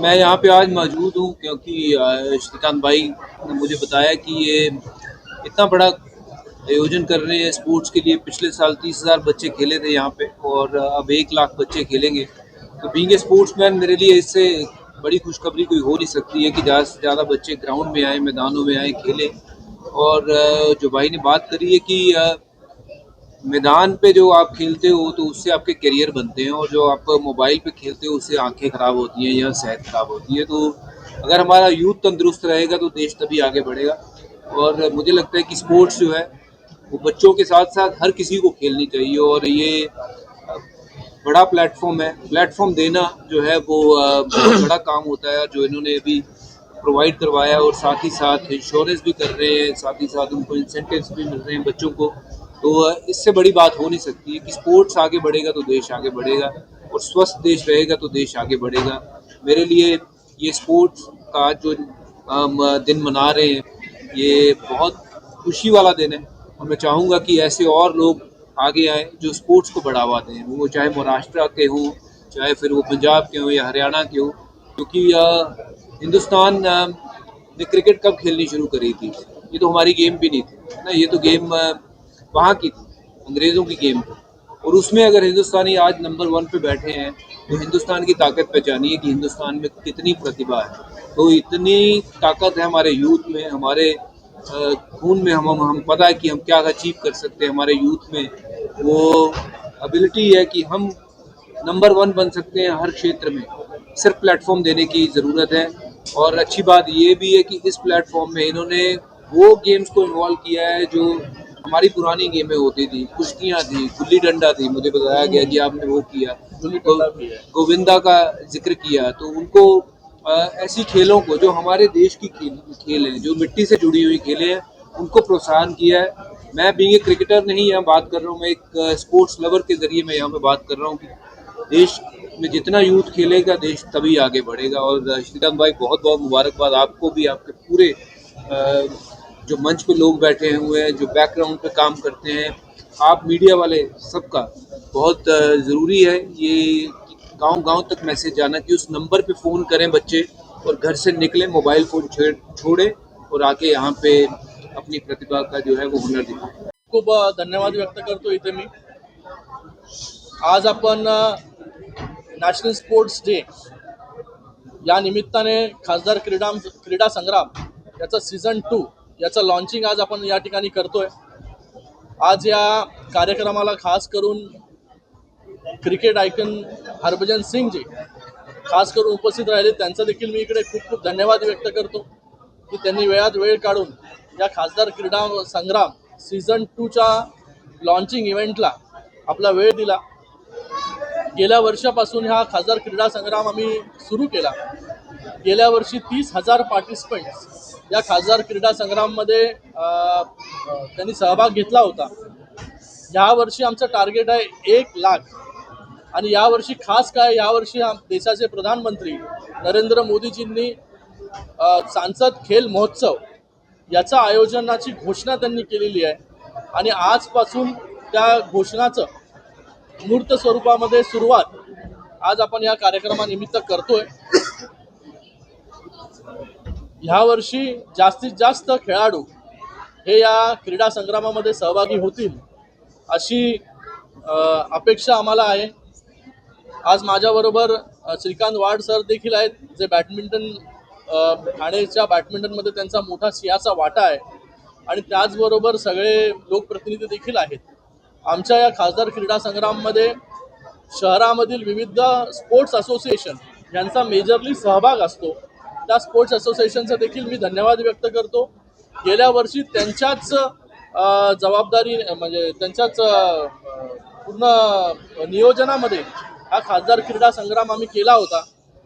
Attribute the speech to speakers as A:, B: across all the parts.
A: मैं यहाँ पे आज मौजूद हूँ क्योंकि श्रीकांत भाई ने मुझे बताया कि ये इतना बड़ा आयोजन कर रहे हैं स्पोर्ट्स के लिए। पिछले साल तीस हज़ार बच्चे खेले थे यहाँ पे और अब एक लाख बच्चे खेलेंगे। तो बीइंग ए स्पोर्ट्स मैन मेरे लिए इससे बड़ी खुशखबरी कोई हो नहीं सकती है कि ज़्यादा से ज़्यादा बच्चे ग्राउंड में आए, मैदानों में आए, खेलें। और जो भाई ने बात करी है कि मैदान पे जो आप खेलते हो तो उससे आपके करियर बनते हैं और जो आप मोबाइल पे खेलते हो, उससे आँखें खराब होती हैं या सेहत खराब होती है। तो अगर हमारा यूथ तंदुरुस्त रहेगा तो देश तभी आगे बढ़ेगा। और मुझे लगता है कि स्पोर्ट्स जो है, वो बच्चों के साथ साथ हर किसी को खेलनी चाहिए और ये बड़ा प्लेटफॉर्म है। प्लेटफॉर्म देना जो है, वो बड़ा काम होता है, जो इन्होंने अभी प्रोवाइड करवाया और साथ ही साथ इंश्योरेंस भी कर रहे हैं, साथ ही साथ उनको इंसेंटिव्स भी मिल रहे हैं बच्चों को। तो इससे बड़ी बात हो नहीं सकती है कि स्पोर्ट्स आगे बढ़ेगा तो देश आगे बढ़ेगा और स्वस्थ देश रहेगा तो देश आगे बढ़ेगा। मेरे लिए ये स्पोर्ट्स का जो दिन मना रहे हैं, ये बहुत खुशी वाला दिन है। और मैं चाहूँगा कि ऐसे और लोग आगे आए जो स्पोर्ट्स को बढ़ावा दें। वो चाहे महाराष्ट्र के हों, चाहे फिर वो पंजाब के हों या हरियाणा के हों, क्योंकि हिंदुस्तान ने क्रिकेट कब खेलनी शुरू करी थी? ये तो हमारी गेम भी नहीं थी ना? ये तो गेम वहाँ की थी, अंग्रेज़ों की गेम थी। और उसमें अगर हिंदुस्तानी आज नंबर वन पे बैठे हैं तो हिंदुस्तान की ताकत पहचानिए कि हिंदुस्तान में कितनी प्रतिभा है। तो इतनी ताकत है हमारे यूथ में, हमारे खून में हम हम पता है कि हम क्या अचीव कर सकते हैं हमारे यूथ में। वो एबिलिटी है कि हम नंबर वन बन सकते हैं हर क्षेत्र में। सिर्फ़ प्लेटफॉर्म देने की ज़रूरत है। और अच्छी बात ये भी है कि इस प्लेटफॉर्म में इन्होंने वो गेम्स को इन्वॉल्व किया है जो हमारी पुरानी गेमें होती थी कुश्तियाँ थी गुल्ली डंडा थी मुझे बताया गया कि आपने वो किया। तो गोविंदा का ज़िक्र किया तो उनको अ, ऐसी खेलों को जो हमारे देश की खेल खेल हैं जो मिट्टी से जुड़ी हुई खेलें हैं उनको प्रोत्साहन किया है। मैं बीइंग ए क्रिकेटर नहीं यहाँ बात कर रहा हूँ मैं एक स्पोर्ट्स लवर के ज़रिए मैं यहाँ पे बात कर रहा हूँ कि देश में जितना यूथ खेलेगा देश तभी आगे बढ़ेगा। और श्रीकांत भाई बहुत बहुत मुबारकबाद। आपको भी आपके पूरे जो मंच पे लोग बैठे हुए हैं, जो बैकग्राउंड पे काम करते हैं, आप मीडिया वाले सबका बहुत ज़रूरी है ये गाँव गाँव तक मैसेज जाना कि उस नंबर पे फ़ोन करें बच्चे और घर से निकलें मोबाइल फ़ोन छोड़ें और आके यहाँ पे अपनी प्रतिभा का जो है वो हुनर दिखाएँ।
B: खूप धन्यवाद व्यक्त करतो इथे मी। आज आपण नॅशनल स्पोर्ट्स डे या निमित्ताने खासदार क्रीडा क्रीडा संग्राम, याचा सीझन टू याचं लॉन्चिंग आज आपण या ठिकाणी करतोय. आज या कार्यक्रमाला खास करून क्रिकेट आयकन हरभजन सिंगजी खास करून उपस्थित राहिले. त्यांचा देखील मी इकडे खूप खूप धन्यवाद व्यक्त करतो की त्यांनी वेळात वेळ काढून या खासदार क्रीडा संग्राम सीझन टूच्या लॉन्चिंग इव्हेंटला आपला वेळ दिला. गेल्या वर्षापासून हा खासदार क्रीडा संग्राम आम्ही सुरू केला. गेल्या वर्षी तीस हजार पार्टिसिपंट्स या खासदार क्रीडा संग्राममध्ये त्यांनी सहभाग घेतला होता. यावर्षी आमचं टार्गेट आहे एक लाख. आणि यावर्षी खास काय यावर्षी देशाचे प्रधानमंत्री नरेंद्र मोदीजींनी सांसद खेल महोत्सव याचा आयोजनाची घोषणा त्यांनी केलेली आहे. आणि आजपासून त्या घोषणाचं मूर्त स्वरूपामध्ये सुरुवात आज आपण या कार्यक्रमानिमित्त करतोय. ह्या वर्षी जास्तीत जास्त खेळाडू हे या क्रीडा संग्रामामध्ये सहभागी होतील अशी अपेक्षा आम्हाला आहे. आज माझ्याबरोबर श्रीकांत वाड सर देखील आहेत जे बॅडमिंटन ठाणेच्या बॅडमिंटनमध्ये त्यांचा मोठा सिंहाचा वाटा आहे. आणि त्याचबरोबर सगळे लोकप्रतिनिधी देखील आहेत. आमच्या या खासदार क्रीडा संग्राममध्ये शहरामधील विविध स्पोर्ट्स असोसिएशन यांचा मेजरली सहभाग असतो. त्या स्पोर्ट्स असोसिएशनचा देखील मी धन्यवाद व्यक्त करतो. गेल्या वर्षी त्यांच्याच जबाबदारी म्हणजे त्यांच्याच पूर्ण नियोजनामध्ये हा खासदार क्रीडा संग्राम आम्ही केला होता.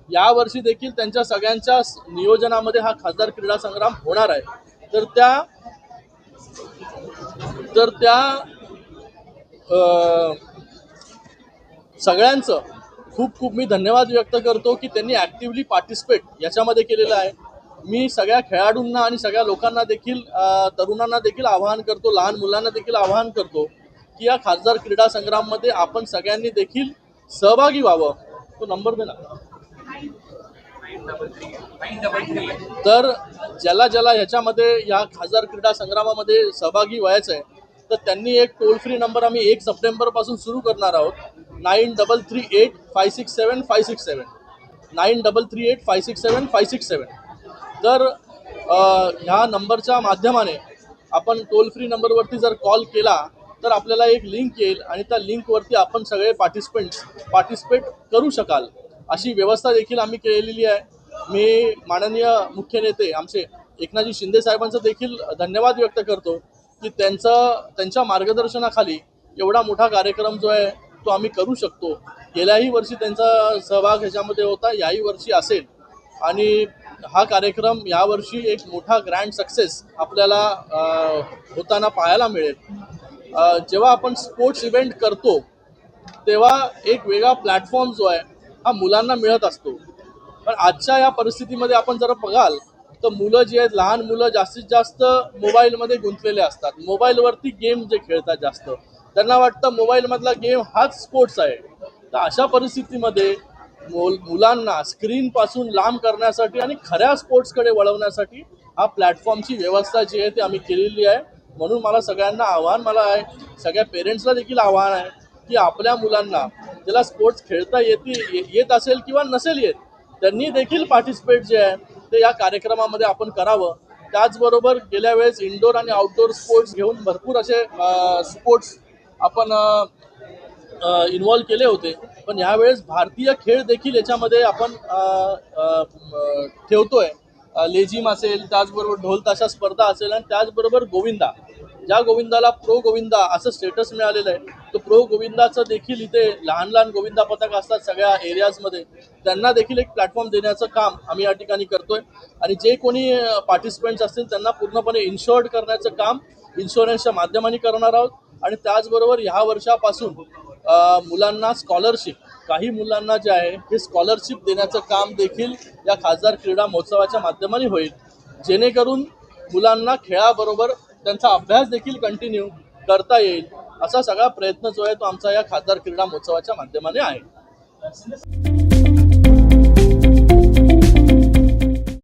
B: यावर्षी देखील त्यांच्या सगळ्यांच्या नियोजनामध्ये हा खासदार क्रीडा संग्राम होणार आहे. तर त्या तर त्या सगळ्यांचं खूप खूप मी धन्यवाद व्यक्त करतो की त्यांनी ॲक्टिवली पार्टिसिपेट याच्यामध्ये केलेलं आहे. मी सगळ्या खेळाडूंना आणि सगळ्या लोकांना देखील तरुणांना देखील आवाहन करतो लहान मुलांना देखील आवाहन करतो की या खासदार क्रीडा संग्राममध्ये आपण सगळ्यांनी देखील सहभागी व्हावं. तो नंबर दे ना. तर ज्याला ज्याला ह्याच्यामध्ये या खासदार क्रीडा संग्रामामध्ये सहभागी व्हायचं आहे तर त्यांनी एक टोल फ्री नंबर आम्ही एक सप्टेंबरपासून सुरू करणार आहोत. Nine double three eight five six seven five six seven. Nine double three eight five six seven five six seven. तर ह्या नंबरच्या माध्यमाने आपण टोल फ्री नंबरवरती जर कॉल केला तर आपल्याला एक लिंक येईल आणि त्या लिंकवरती आपण सगळे पार्टिसिपेंट्स पार्टिसिपेट करू शकाल. अशी व्यवस्था देखील आम्ही केलेली आहे. मी माननीय मुख्य नेते आमचे एकनाथजी शिंदे साहेबांचं देखील धन्यवाद व्यक्त करतो. की त्यांचं त्यांच्या मार्गदर्शनाखाली एवढा मोठा कार्यक्रम जो आहे तो आम्ही करू शकतो. गेल्याही वर्षी त्यांचा सहभाग ह्याच्यामध्ये होता याही वर्षी असेल. आणि हा कार्यक्रम यावर्षी एक मोठा ग्रँड सक्सेस आपल्याला होताना पाहायला मिळेल. जेव्हा आपण स्पोर्ट्स इव्हेंट करतो तेव्हा एक वेगळा प्लॅटफॉर्म जो आहे हा मुलांना मिळत असतो. पण आजच्या या परिस्थितीमध्ये आपण जर बघाल तर मुलं जी आहेत लहान मुलं जास्तीत जास्त मोबाईलमध्ये गुंतलेले असतात. मोबाईलवरती गेम जे खेळतात जास्त. त्यांना वाटतं मोबाईलमधला गेम हाच स्पोर्ट्स आहे. तर अशा परिस्थितीमध्ये मुलांना स्क्रीनपासून लांब करण्यासाठी आणि खऱ्या स्पोर्ट्सकडे वळवण्यासाठी हा प्लॅटफॉर्मची व्यवस्था जी आहे ती आम्ही केलेली आहे. म्हणून मला सगळ्यांना आव्हान मला आहे सगळ्या पेरेंट्सला देखील आव्हान आहे की आपल्या मुलांना ज्याला स्पोर्ट्स खेळता येते येत असेल किंवा नसेल येत त्यांनी देखील पार्टिसिपेट जे आहे ते या कार्यक्रमामध्ये आपण करावं. त्याचबरोबर गेल्या वेळेस इंडोर आणि आउटडोर स्पोर्ट्स घेऊन भरपूर असे स्पोर्ट्स आपण इन्वॉल्व्ह केले होते. पण यावेळेस भारतीय खेळ देखील याच्यामध्ये आपण ठेवतोय. लेझिम असेल त्याचबरोबर ढोल ताशा स्पर्धा असेल आणि त्याचबरोबर गोविंदा. ज्या गोविंदाला प्रो गोविंदा असं स्टेटस मिळालेलं आहे तो प्रो गोविंदाचं देखील इथे लहान लहान गोविंदा पथक असतात सगळ्या एरियाजमध्ये त्यांना देखील एक प्लॅटफॉर्म देण्याचं काम आम्ही या ठिकाणी करतोय. आणि जे कोणी पार्टिसिपेंट्स असतील त्यांना पूर्णपणे इन्शुअर्ड करण्याचं काम इन्शुरन्सच्या माध्यमाने करणार आहोत. आणि त्याचबरोबर ह्या वर्षापासून मुलांना स्कॉलरशिप काही मुलांना जे आहे हे स्कॉलरशिप देण्याचं काम देखील या खासदार क्रीडा महोत्सवाच्या माध्यमाने होईल. जेणेकरून मुलांना खेळाबरोबर अभ्यास देखील कंटिन्यू करता असा सगळा प्रयत्न जो आहे तो आमचा या खासदार क्रीडा महोत्सवाच्या माध्यमाने आहे.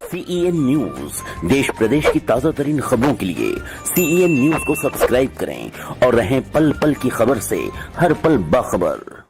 C: सीईएन न्यूज़ देश प्रदेश की ताज़ा तरीन खबरों के लिए सीईएन न्यूज़ को सब्सक्राइब करें और रहें पल पल की खबर से हर पल बाखबर।